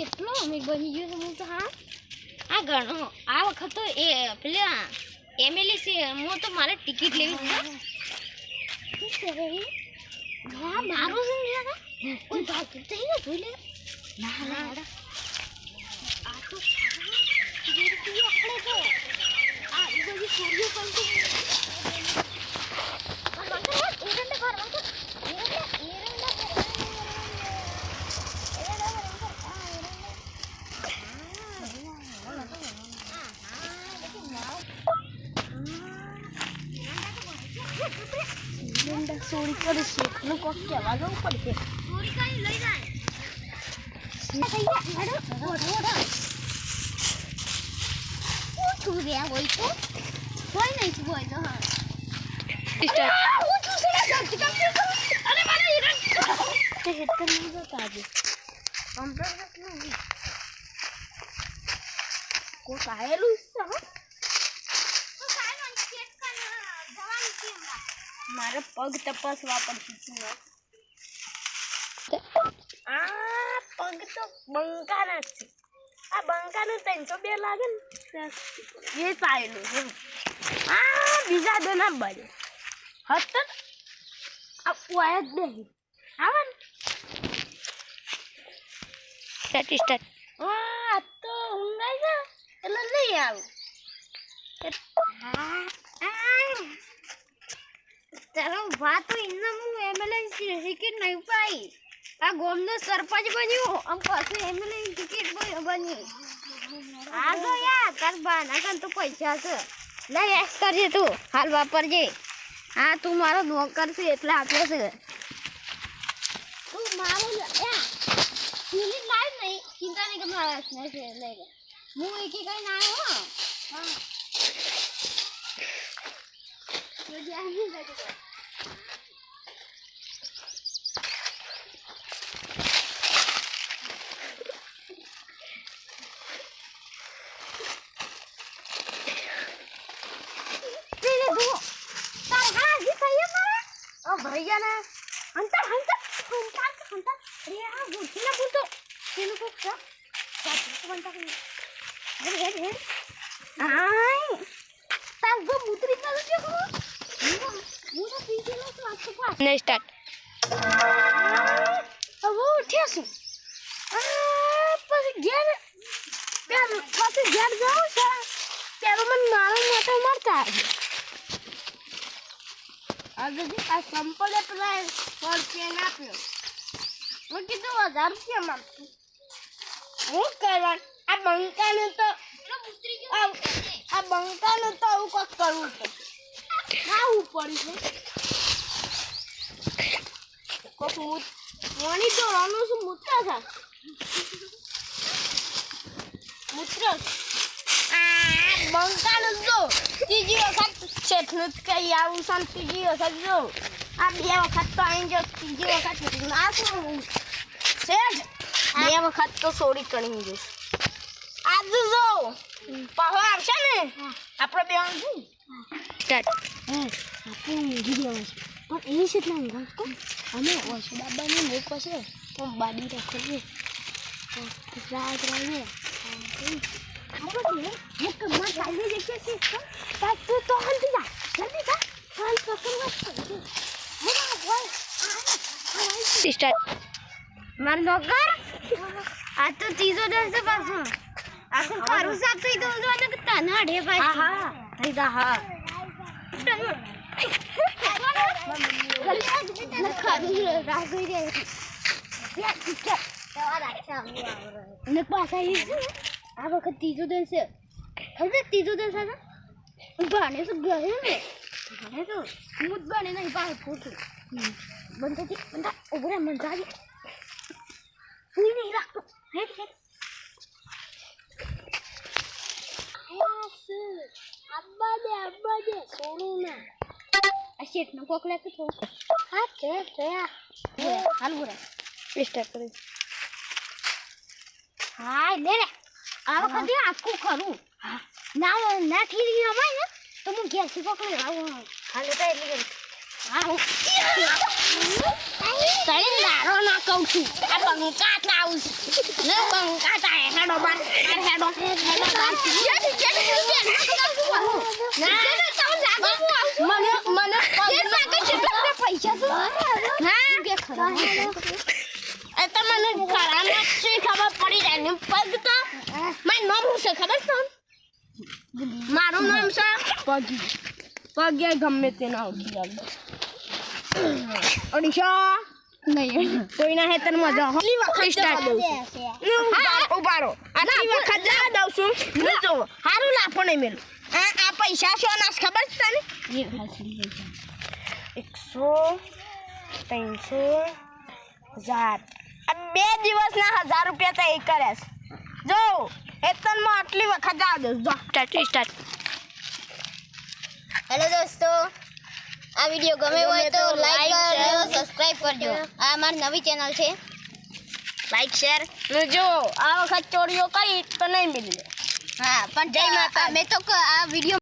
કેટલો અમીર બની ગયો હું તો, હા? આ ગણો આ વખત તો એ, પેલા એમએલએ છે, હું તો મારે ટિકિટ લેવી છે? હા, મારું શું યાર. કોઈ ભાગ થઈ ને જોઈ લે. ના ના આ તો આપણે તો આ બધી છોરીઓ પણ તો એરંડા ઘર એરંડા એરંડા ચોરી કરી છે નું કોક કહેવા જવું પડશે ચોરી કરી લઈ જાય હોય તો હોય નહીં હોય તો હા તે હેતર નહીં જતા આજે કમ્પ્યુટર કોક આયેલું છે હો. તો સાહેબ ચેક કર જવાનું છે હમણાં મારે પગ તપાસવા પડશે આ પગ તો બંકાના જ છે. આ બંકાનું ત્રણસો બે લાગે ને. એ પાયેલું છે આ બીજા દો ના બને હતો આ વાય જ નહીં. આવે ને? સ્ટાર્ટ સ્ટાર્ટ આ તો ઊંઘાઈ છે એટલે નહીં આવું. તારો વાત ઇન્ના હું એમએલએ ટિકિટ નહીં પાઈ આ ગોમનો સરપંચ બન્યો, આમ પાછું એમએલએ ટિકિટ બની આ તો યાર, તાર બાના કાન તો પૈસા છે. લે એસ કરજે તું, હાલ વાપરજે. હા, તું મારો નોકર છે, એટલે આપ્યો છે. તું મારો ફિલિંગ લાઈવ નહીં, ચિંતા નહીં કે મારા છે, લઈ લે. હું એકી કઈ ના આવ્યો હો હા તો જ્યાં નહીં લાગે Sini dulu. Tar haji saya marah. Oh હંતર અંતર અંતર અંતર અરે આ ગુઠીના પૂતો તેનું કોક છે? સાચું હેડ હેડ હેડ. આય. જો મુતરી ચાલુ છે કો હું તો પી ગયેલો તો આ તો પાસ ને સ્ટાર્ટ હવે ઉઠ્યા છું. પછી ઘેર પેલ પછી ઘેર જાઉં છે. ત્યારે મને મારા મોટા મારતા આજે જે આ સંપલે પેલા રૂપિયા આપ્યો. મેં કીધું હજાર રૂપિયા મારતું હું કરવા આ બંકાને તો આ બંકાને તો આવું કંઈક કરવું છે. ખાવું પડી છે. કોક મૂત મોની તો રાનું શું મૂત્ર થાય મૂત્ર? આ બંકાને તો ત્રીજી શેઠનું જ કઈ આવું છે ને ત્રીજી વખત જો આ બે વખત તો અહીં જો ત્રીજી વખત આ શું શેઠ બે વખત તો સોરી કરી જઈશ આજ જો પાહો આવશે ને આપણે બે શું આપણે ઊંઘી દેવા છે પણ એ છે એટલા ઊંઘા કો અમે ઓછું બાબાને મૂકો છે તો બાડી રાખો છે રાત રાત સ્ટાર્ટ માર નોકર આ તો ત્રીજો દિવસ છે પાછો. આખું કારું સાફ થઈ દઉં છું અને તને હા પાછી. હા થઈ જા હા. અને પાછા ને, આ વખત ત્રીજો દિવસ ખબર ત્રીજો દિવસ છે ભણે તો ગયો ને? ભણે તો હું ભણે નહીં પાસે ખોટું બંધ થઈ બંધા ઉભરે મન જાગે કોઈ નહીં રાખતો હે હે. અબ્બા દે અબ્બા દે સોનું ના આ શેઠનો કોક લેતો તો હા કે તે હાલ બોરા સ્ટાર્ટ કરી હા લે લે આ વખતે આખું ખરું. ના ના ઠીરી અમાય ને તો હું ગેસી પકડી. આવું. હાલે તો એટલી કરી તને દારો ના કહું છું. આ બંકા તાવ ને બંકા તા હેડો બાર આ હેડો. હેડો બાર મને મને એ તો મને ખરામાં શી ખબર પડી જાય ને પગ તો મારું નામ શું ખબર છે મારું નામ છે? પગી. પગે ગમે તે ના ઉઠી જાય ઓડિશા કોઈના હેતરમાં જાઓ. કેટલી વખત સ્ટાર્ટ છું. ઉભારો આટલી વખત જા દઉં છું. ને. જો હારું લાફો નહીં મેલું. આ આ પૈસા નાશ ખબર છે તને? એકસો ત્રણસો હજાર. આ બે દિવસના હજાર રૂપિયા તો એ કરે છે. જો હેતનમાં આટલી વખત જા દે જો. સ્ટાર્ટ સ્ટાર્ટ હેલો દોસ્તો. આ વીડિયો ગમે હોય તો લાઈક કરજો સબસ્ક્રાઇબ કરજો. આ અમારી નવી ચેનલ છે. લાઈક શેર ને જો આ વખત ચોરીઓ કઈ તો નહીં મિલે. હા પણ જય માતા મેં તો આ વીડિયો